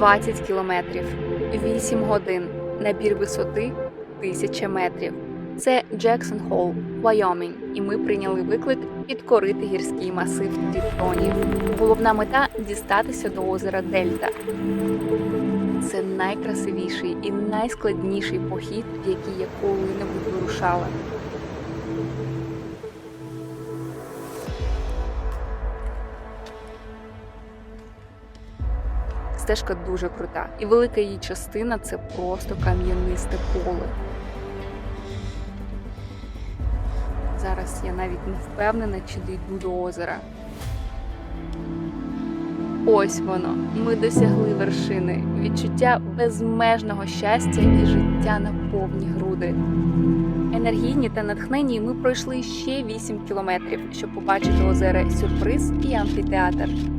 20 кілометрів, 8 годин, набір висоти 1000 метрів. Це Джексон Холл, Вайомінг, і ми прийняли виклик підкорити гірський масив Трітонів. Головна мета дістатися до озера Дельта. Це найкрасивіший і найскладніший похід, в який я коли-небудь вирушала. Стежка дуже крута, і велика її частина це просто кам'янисте поле. Зараз я навіть не впевнена, чи дійду до озера. Ось воно. Ми досягли вершини. Відчуття безмежного щастя і життя на повні груди. Енергійні та натхнені ми пройшли ще 8 кілометрів, щоб побачити озера Сюрприз і амфітеатр.